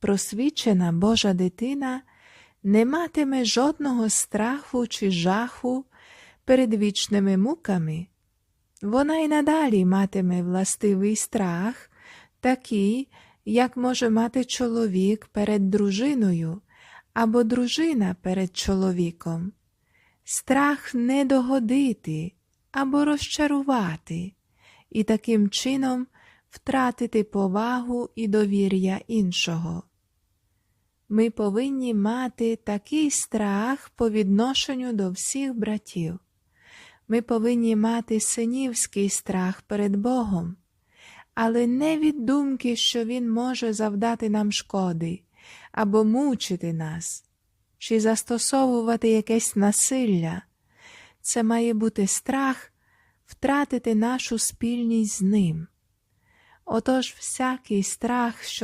просвічена Божа дитина не матиме жодного страху чи жаху перед вічними муками. Вона й надалі матиме властивий страх, такий, як може мати чоловік перед дружиною або дружина перед чоловіком. Страх не догодити або розчарувати, і таким чином втратити повагу і довір'я іншого. Ми повинні мати такий страх по відношенню до всіх братів. Ми повинні мати синівський страх перед Богом, але не від думки, що Він може завдати нам шкоди або мучити нас, чи застосовувати якесь насилля. Це має бути страх втратити нашу спільність з ним. Отож всякий страх, що